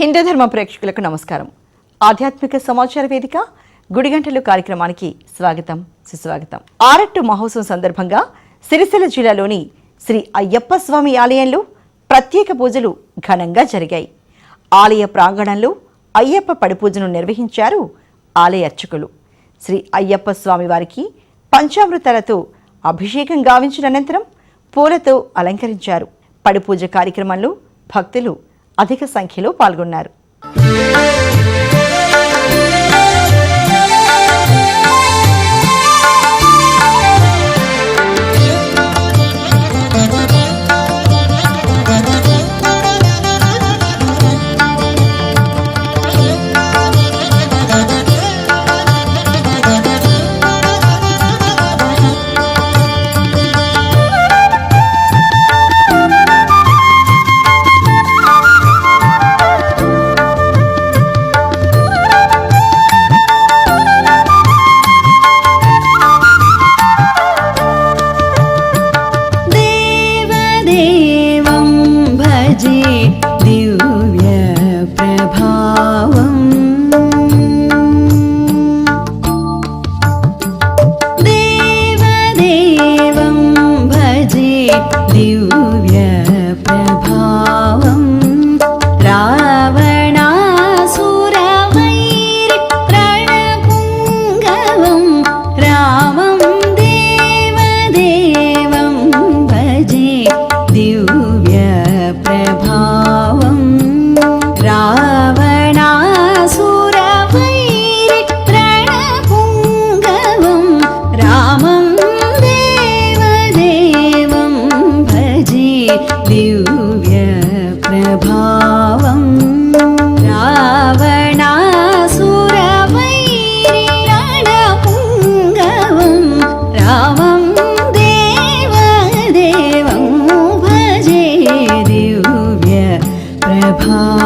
హిందూ ధర్మ ప్రేక్షకులకు నమస్కారం. ఆధ్యాత్మిక సమాచార వేదిక గుడిగంటలు కార్యక్రమానికి స్వాగతం సుస్వాగతం. ఆరట్టు మహోత్సవం సందర్భంగా సిరిసిల్ల జిల్లాలోని శ్రీ అయ్యప్ప స్వామి ఆలయంలో ప్రత్యేక పూజలు ఘనంగా జరిగాయి. ఆలయ ప్రాంగణంలో అయ్యప్ప పడిపూజను నిర్వహించారు ఆలయ అర్చకులు. శ్రీ అయ్యప్ప స్వామి వారికి పంచామృతాలతో అభిషేకం గావించిన అనంతరం పూలతో అలంకరించారు. పడిపూజ కార్యక్రమంలో భక్తులు అధిక సంఖ్యలో పాల్గొన్నారు. apart.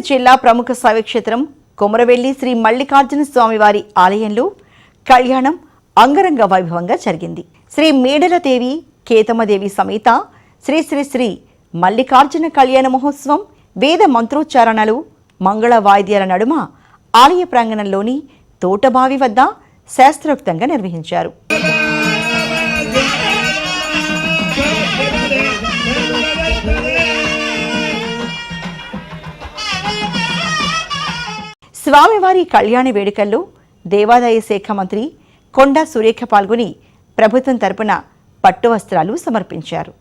సిద్దిపేట జిల్లా ప్రముఖ శైవక్షేత్రం కొమరవెల్లి శ్రీ మల్లికార్జున స్వామివారి ఆలయంలో కళ్యాణం అంగరంగ వైభవంగా జరిగింది. శ్రీ మేడలదేవి కేతమదేవి సమేత శ్రీ శ్రీ శ్రీ మల్లికార్జున కళ్యాణ మహోత్సవం వేద మంత్రోచ్చారణలు మంగళ వాయిద్యాల నడుమ ఆలయ ప్రాంగణంలోని తోటబావి వద్ద శాస్త్రోక్తంగా నిర్వహించారు. స్వామివారి కళ్యాణ వేడుకల్లో దేవాదాయ శాఖ మంత్రి కొండా సురేఖ పాల్గొని ప్రభుత్వం తరపున పట్టు వస్త్రాలు సమర్పించారు.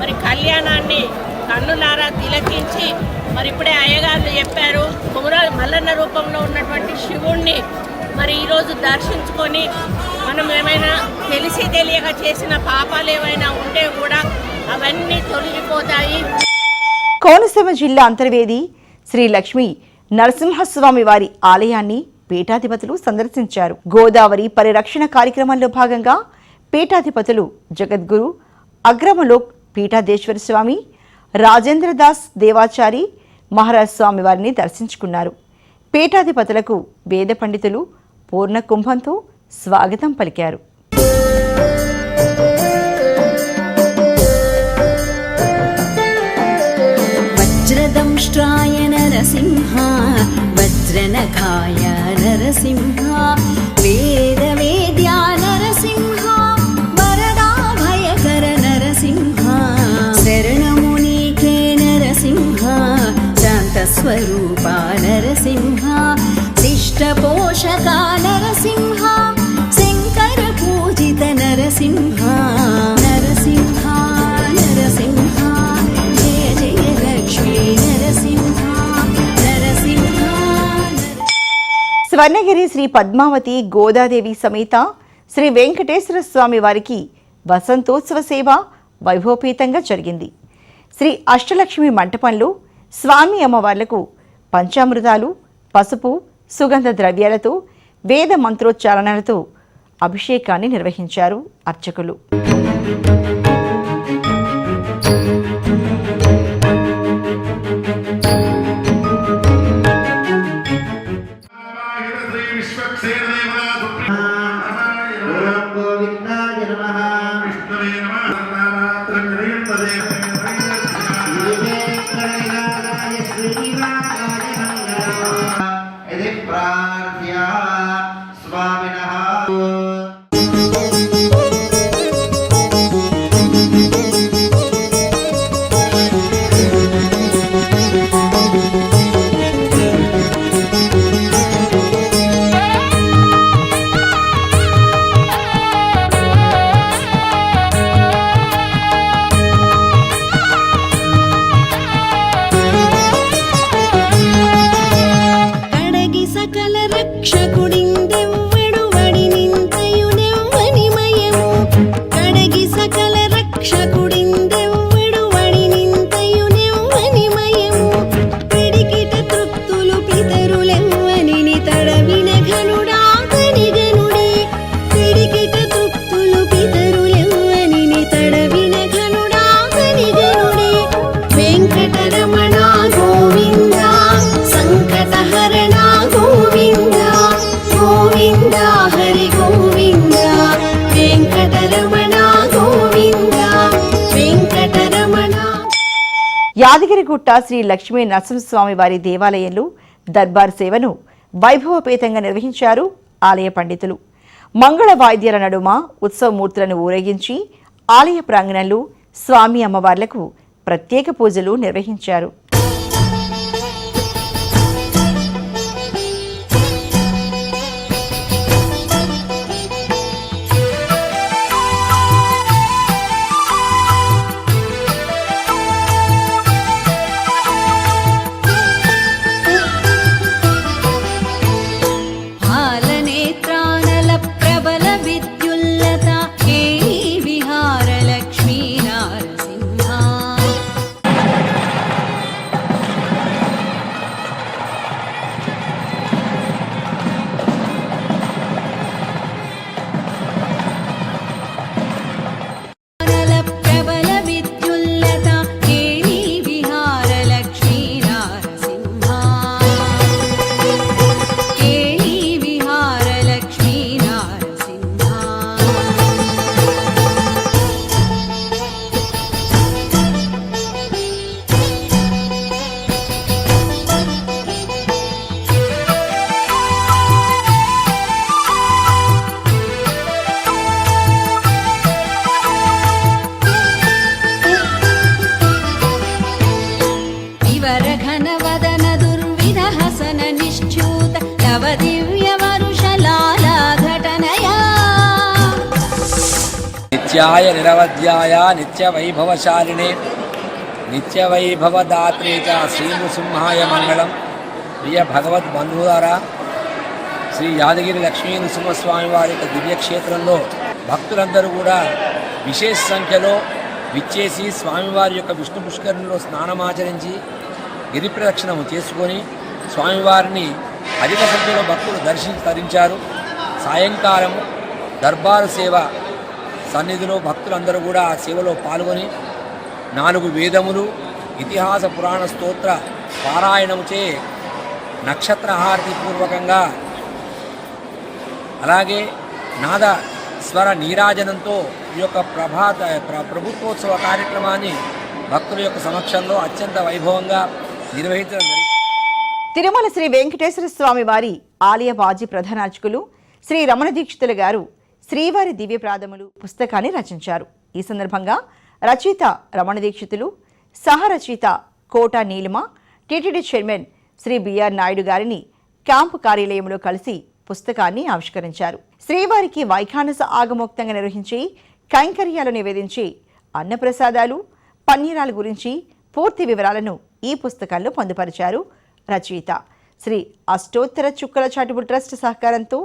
మరి కళ్యాణాన్ని కన్నులారా తిలకించి మరి ఇప్పుడే అయ్యగారు చెప్పారు కుమరాలు మల్లన్న రూపంలో ఉన్నటువంటి శివుణ్ణి మరి ఈరోజు దర్శించుకొని మనం ఏమైనా తెలిసి తెలియక చేసిన పాపాలు ఏమైనా ఉంటే కూడా అవన్నీ తొలగిపోతాయి. కోనసీమ జిల్లా అంతర్వేది శ్రీ లక్ష్మి నరసింహస్వామి వారి ఆలయాన్ని పీఠాధిపతులు సందర్శించారు. గోదావరి పరిరక్షణ కార్యక్రమంలో భాగంగా పీఠాధిపతులు జగద్గురు అగ్రమలోక్ పీఠాధేశ్వర స్వామి రాజేంద్రదాస్ దేవాచారి మహారాజ్ స్వామి వారిని దర్శించుకున్నారు. పీఠాధిపతులకు వేద పండితులు పూర్ణ కుంభంతో స్వాగతం పలికారు. వజ్రదంష్ట్రాయ నరసింహ వజ్రనఖాయ నరసింహ. शान्तस्वरूपा नरसिंहा शिष्टपोषका नरसिंहा शङ्करपूजित नरसिंहा नरसिंहा नरसिंहा जय जय लक्ष्मी नरसिंहा नरसिंहा స్వర్ణగిరి శ్రీ పద్మావతి గోదాదేవి సమేత శ్రీ వెంకటేశ్వర స్వామి వారికి వసంతోత్సవ సేవ వైభవపేతంగా జరిగింది శ్రీ అష్టలక్ష్మి మంటపంలో స్వామి అమ్మవార్లకు పంచామృతాలు పసుపు సుగంధ ద్రవ్యాలతో వేద మంత్రోచ్చారణలతో అభిషేకాన్ని నిర్వహించారు అర్చకులు. యాదగిరిగుట్ట శ్రీ లక్ష్మీ నరసింహస్వామి వారి దేవాలయంలో దర్బార్ సేవను వైభవపేతంగా నిర్వహించారు ఆలయ పండితులు. మంగళ వాయిద్యాల నడుమ ఉత్సవమూర్తులను ఊరేగించి ఆలయ ప్రాంగణంలో స్వామి అమ్మవార్లకు ప్రత్యేక పూజలు నిర్వహించారు. నిత్యాయ నిరవధ్యాయ నిత్య వైభవశాలినే నిత్య వైభవదాత్రే చ శ్రీనృసింహాయ మంగళం ప్రియ భగవద్ బంధువులారా శ్రీ యాదగిరి లక్ష్మీ నృసింహస్వామి వారి యొక్క దివ్యక్షేత్రంలో భక్తులందరూ కూడా విశేష సంఖ్యలో విచ్చేసి స్వామివారి యొక్క విష్ణు పుష్కరిణిలో స్నానమాచరించి గిరి ప్రదక్షిణము చేసుకొని స్వామివారిని అధిక సంఖ్యలో భక్తులు దర్శించి తరించారు. సాయంకాలం దర్బారు సేవ సన్నిధిలో భక్తులందరూ కూడా ఆ సేవలో పాల్గొని నాలుగు వేదములు ఇతిహాస పురాణ స్తోత్ర పారాయణముచే నక్షత్రహారతి పూర్వకంగా అలాగే నాద స్వర నీరాజనంతో ఈ యొక్క ప్రభాత ప్రభుత్వోత్సవ కార్యక్రమాన్ని భక్తుల యొక్క సమక్షంలో అత్యంత వైభవంగా నిర్వహించడం జరిగింది. తిరుమల శ్రీ వెంకటేశ్వర స్వామి వారి ఆలయ మాజీ ప్రధానార్చకులు శ్రీ రమణ దీక్షితులు గారు శ్రీవారి దివ్య ప్రాధములు పుస్తకాన్ని రచించారు. ఈ సందర్భంగా రచయిత Ramana Dikshitulu సహరచయిత Kota Neelima TTD chairman Shri BR Naidu గారిని క్యాంపు కార్యాలయంలో కలిసి పుస్తకాన్ని ఆవిష్కరించారు. శ్రీవారికి వైఖానస ఆగమోక్తంగా నిర్వహించి కైంకర్యాలు నివేదించి అన్నప్రసాదాలు పన్నీరాల గురించి పూర్తి వివరాలను ఈ పుస్తకాల్లో పొందుపరిచారు రచయిత. శ్రీ అష్టోత్తర చుక్కల చాటుబుల్ ట్రస్ట్ సహకారంతో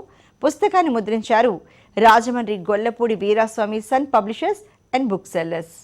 పుస్తకాన్ని ముద్రించారు Rajahmundry Gollapudi Veeraswamy son publishers and booksellers.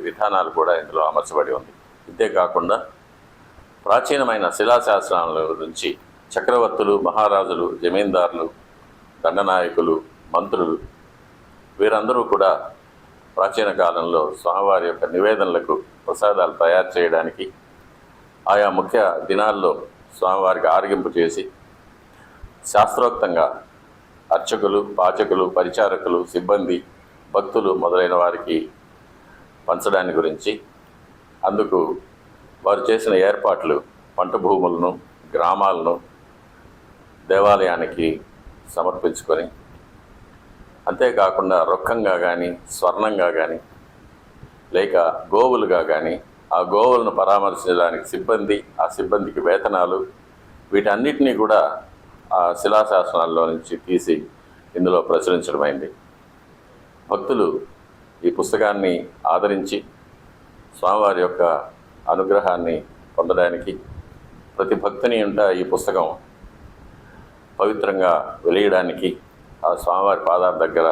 విధానాలు కూడా ఇందులో అమర్చబడి ఉంది. ఇంతేకాకుండా ప్రాచీనమైన శిలాశాస్త్రాల గురించి చక్రవర్తులు మహారాజులు జమీందారులు దండనాయకులు మంత్రులు వీరందరూ కూడా ప్రాచీన కాలంలో స్వామివారి యొక్క నివేదనలకు ప్రసాదాలు తయారు చేయడానికి ఆయా ముఖ్య దినాల్లో స్వామివారికి ఆరగింపు చేసి శాస్త్రోక్తంగా అర్చకులు పాచకులు పరిచారకులు సిబ్బంది భక్తులు మొదలైన వారికి పంచడాని గురించి. అందుకు వారు చేసిన ఏర్పాట్లు పంట భూములను గ్రామాలను దేవాలయానికి సమర్పించుకొని అంతేకాకుండా రొక్కంగా కానీ స్వర్ణంగా కానీ లేక గోవులుగా కానీ ఆ గోవులను పరామర్శించడానికి సిబ్బంది ఆ సిబ్బందికి వేతనాలు వీటన్నిటినీ కూడా ఆ శిలాశాసనాల్లో నుంచి తీసి ఇందులో ప్రచురించడమైంది. భక్తులు ఈ పుస్తకాన్ని ఆదరించి స్వామివారి యొక్క అనుగ్రహాన్ని పొందడానికి ప్రతి భక్తుని ఉంట ఈ పుస్తకం పవిత్రంగా వెలియడానికి ఆ స్వామివారి పాదాల దగ్గర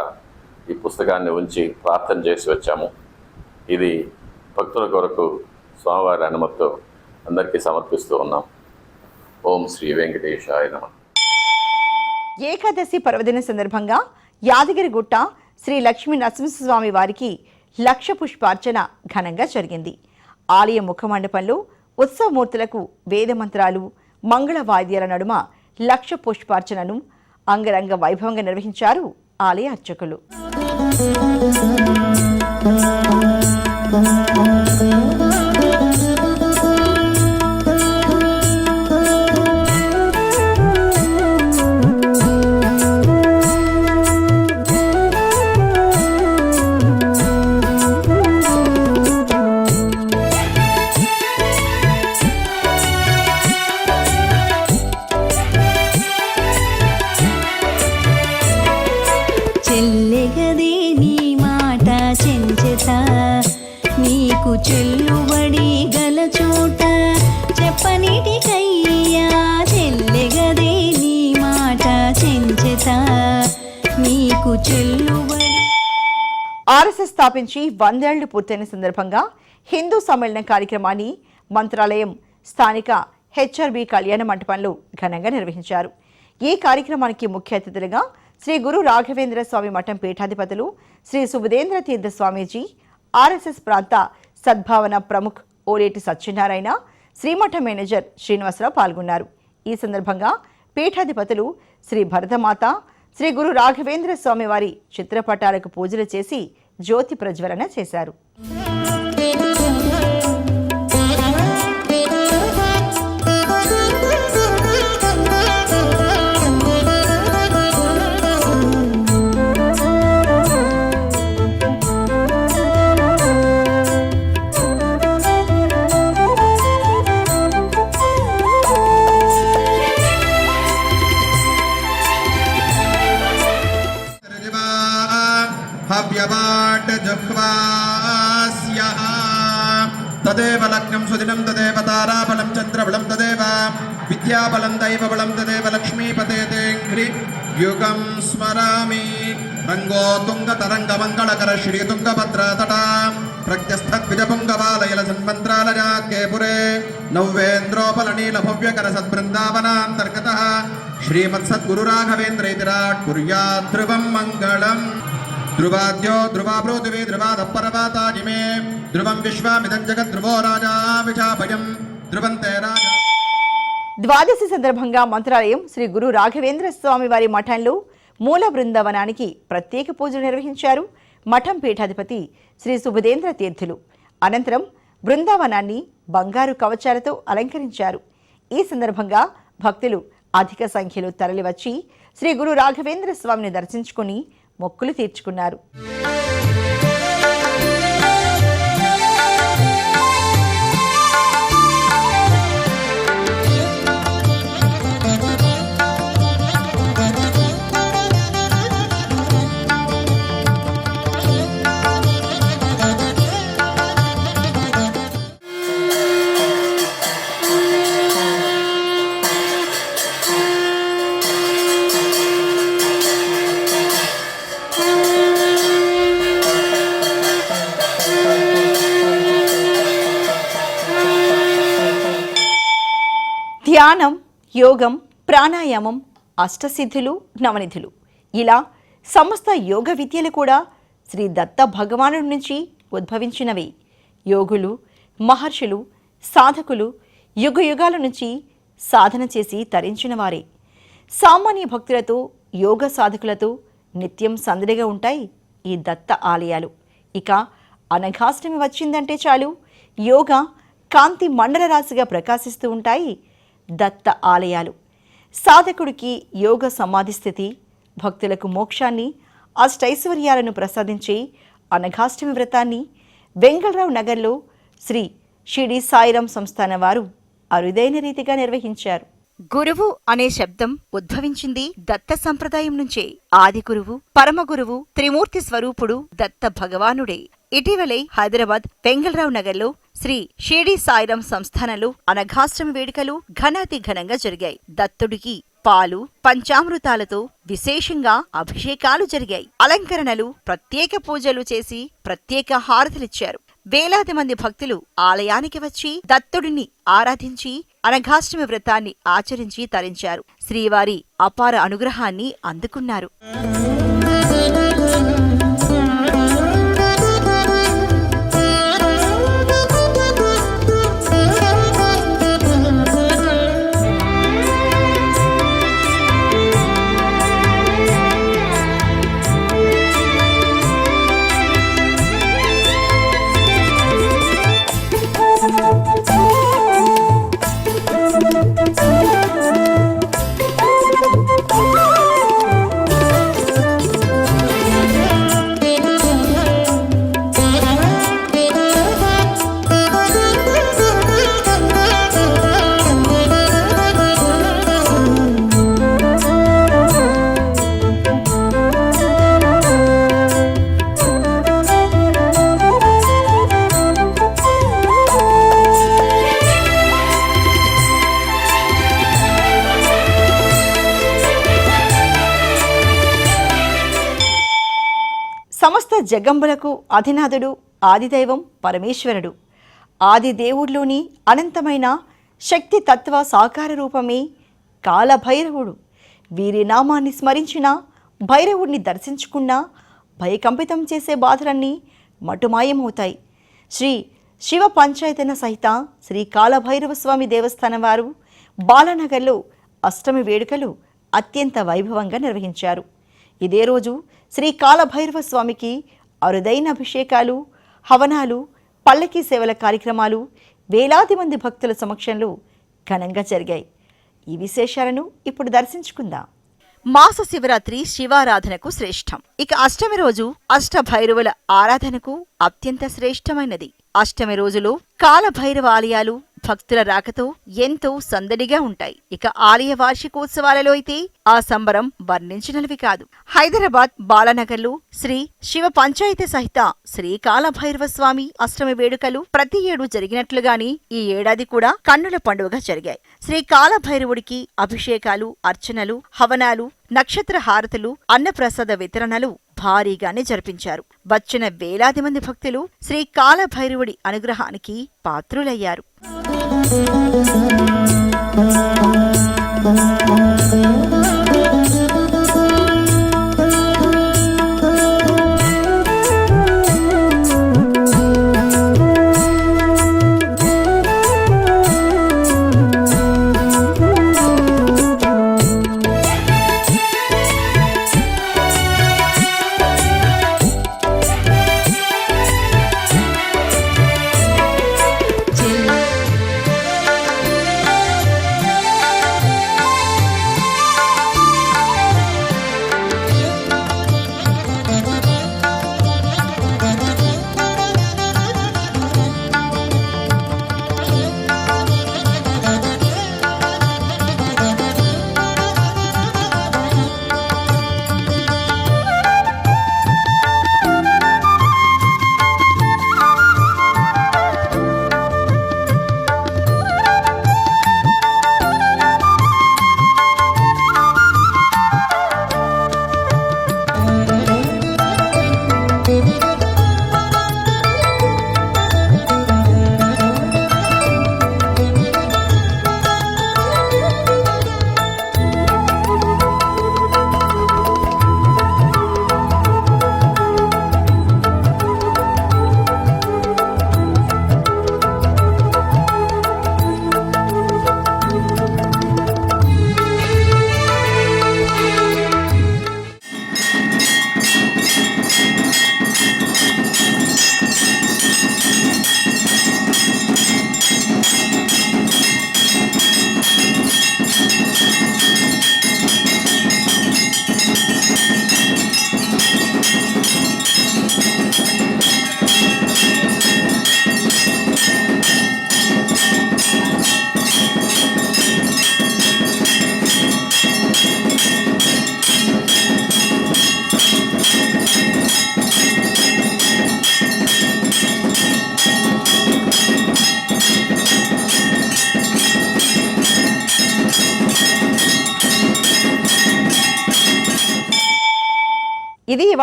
ఈ పుస్తకాన్ని ఉంచి ప్రార్థన చేసి వచ్చాము. ఇది భక్తుల కొరకు స్వామివారి అనుమతితో అందరికీ సమర్పిస్తూ ఉన్నాం. ఓం శ్రీ వెంకటేశాయ నమ. ఏకాదశి పర్వదిన సందర్భంగా యాదగిరిగుట్ట శ్రీ లక్ష్మీ నరసింహస్వామి వారికి లక్ష పుష్పార్చన ఘనంగా జరిగింది. ఆలయ ముఖమండపంలో ఉత్సవమూర్తులకు వేదమంత్రాలు మంగళ వాద్యాల నడుమ లక్ష పుష్పార్చనను అంగరంగ వైభవంగా నిర్వహించారు ఆలయ అర్చకులు. పడి గల చోట చెప్పనిటికయ్యా చెల్లెగదే నీ మాట చెంచెత. నీకు చెల్లుబడి ఆర్ఎస్ఎస్ స్థాపించి వందేళ్ళు పూర్తయిన సందర్భంగా హిందూ సమ్మేళనం కార్యక్రమాన్ని మంత్రాలయం స్థానిక హెచ్ఆర్బి కళ్యాణ మంటపంలో ఘనంగా నిర్వహించారు. ఈ కార్యక్రమానికి ముఖ్య అతిథులుగా శ్రీ గురు రాఘవేంద్ర స్వామి మఠం పీఠాధిపతులు శ్రీ సుబుధేంద్ర తీర్థ స్వామీజీ ఆర్ఎస్ఎస్ ప్రాంత సద్భావన ప్రముఖ్ ఓలేటి సత్యనారాయణ శ్రీమఠ మేనేజర్ శ్రీనివాసరావు పాల్గొన్నారు. ఈ సందర్భంగా పీఠాధిపతులు శ్రీ భరతమాత శ్రీ గురు రాఘవేంద్ర స్వామివారి చిత్రపటాలకు పూజలు చేసి జ్యోతి ప్రజ్వలన చేశారు. యుగం స్మరామి రంగో తుంగతరంగ మంగళకర శ్రీ తుంగభద్రతట ప్రత్యస్థద్విజపుంగవాలయల సన్మంత్రాలయాకే పురే నవ్వేంద్రోపలనీల భవ్యకర సద్బృందావనాంతర్గత శ్రీమత్సద్గురురాఘవేంద్రైతిరాట్ కుర్యా ధ్రువం మంగళం ధ్రువాద్యో ధ్రువా పృథివీ ధ్రువాదపర్వాతాజిమే ధ్రువం విశ్వామిదం జగద్ధ్రువో రాజా విశాభయం ధ్రువంతే రాజా ద్వాదశి సందర్భంగా మంత్రాలయం శ్రీ గురు రాఘవేంద్ర స్వామి వారి మఠంలో మూల బృందావనానికి ప్రత్యేక పూజలు నిర్వహించారు. మఠం పీఠాధిపతి శ్రీ సుభదేంద్ర తీర్థులు. అనంతరం బృందావనాన్ని బంగారు కవచాలతో అలంకరించారు. ఈ సందర్భంగా భక్తులు అధిక సంఖ్యలో తరలివచ్చి శ్రీ గురు రాఘవేంద్ర స్వామిని దర్శించుకుని మొక్కులు తీర్చుకున్నారు. ధ్యానం యోగం ప్రాణాయామం అష్టసిద్ధులు నవనిధులు. ఇలా సమస్త యోగ విద్యలు కూడా శ్రీ దత్త భగవాను నుంచి ఉద్భవించినవి. యోగులు మహర్షులు సాధకులు యుగ యుగాల నుంచి సాధన చేసి తరించిన వారే. సామాన్య భక్తులతో యోగ సాధకులతో నిత్యం సందడిగా ఉంటాయి ఈ దత్త ఆలయాలు. ఇక అనఘాష్టమి వచ్చిందంటే చాలు. యోగా కాంతి మండల రాశిగా ప్రకాశిస్తూ ఉంటాయి. దత్త ఆలయాలు. సాధకుడికి యోగ సమాధి స్థితి భక్తులకు మోక్షాన్ని అష్టైశ్వర్యాలను ప్రసాదించే అనఘాష్టమి వ్రతాన్ని వెంగళరావు నగర్లో శ్రీ షిడి సాయిరాం సంస్థాన వారు అరుదైన రీతిగా నిర్వహించారు. గురువు అనే శబ్దం ఉద్భవించింది దత్త సంప్రదాయం నుంచే. ఆది గురువు పరమగురువు త్రిమూర్తి స్వరూపుడు దత్త భగవానుడే. ఇటీవలే హైదరాబాద్ వెంగళరావు నగర్లో శ్రీ షిరిడి సాయిరాం సంస్థానంలో అనఘాష్టమి వేడుకలు ఘనాతి ఘనంగా జరిగాయి. దత్తుడికి పాలు పంచామృతాలతో విశేషంగా అభిషేకాలు జరిగాయి. అలంకరణలు ప్రత్యేక పూజలు చేసి ప్రత్యేక హారతులిచ్చారు వేలాది మంది భక్తులు ఆలయానికి వచ్చి దత్తుడిని ఆరాధించి అనఘాష్టమి వ్రతాన్ని ఆచరించి తరించారు. శ్రీవారి అపార అనుగ్రహాన్ని అందుకున్నారు. జగంబులకు అధినాథుడు ఆదిదైవం పరమేశ్వరుడు. ఆది దేవుడిలోని అనంతమైన శక్తి తత్వ సాకార రూపమే కాలభైరవుడు. వీరి నామాన్ని స్మరించిన భైరవుడిని దర్శించుకున్నా భయకంపితం చేసే బాధలన్నీ మటుమాయమవుతాయి. శ్రీ శివ పంచాయతన సహిత శ్రీ కాలభైరవ స్వామి దేవస్థానం వారు బాలానగర్లో అష్టమి వేడుకలు అత్యంత వైభవంగా నిర్వహించారు. ఇదే రోజు శ్రీ కాలభైరవ స్వామికి అరుదైన అభిషేకాలు హవనాలు పల్లకీ సేవల కార్యక్రమాలు వేలాది మంది భక్తుల సమక్షంలో ఘనంగా జరిగాయి. ఈ విశేషాలను ఇప్పుడు దర్శించుకుందాం. మాస శివరాత్రి శివారాధనకు శ్రేష్టం. ఇక అష్టమి రోజు అష్టభైరవుల ఆరాధనకు అత్యంత శ్రేష్టమైనది. అష్టమి రోజులో కాలభైరవ ఆలయాలు భక్తుల రాకతో ఎంతో సందడిగా ఉంటాయి. ఇక ఆలయ వార్షికోత్సవాలలో అయితే ఆ సంబరం వర్ణించినవి కాదు. హైదరాబాద్ బాలానగర్లో శ్రీ శివ పంచాయతీ సహిత శ్రీకాళభైరవ స్వామి అష్టమి వేడుకలు ప్రతి ఏడు జరిగినట్లుగాని ఈ ఏడాది కూడా కన్నుల పండుగగా జరిగాయి. శ్రీకాళభైరవుడికి అభిషేకాలు అర్చనలు హవనాలు నక్షత్ర హారతులు అన్నప్రసాద వితరణలు భారీగానే జరిపించారు. వచ్చిన వేలాది మంది భక్తులు శ్రీకాళభైరవుడి అనుగ్రహానికి పాత్రులయ్యారు. Thank you.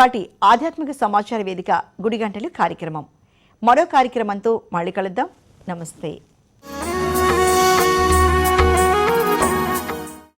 ఇది ఆధ్యాత్మిక సమాచార వేదిక గుడిగంటలు కార్యక్రమం. మరో కార్యక్రమంతో మళ్ళీ కలుద్దాం. నమస్తే.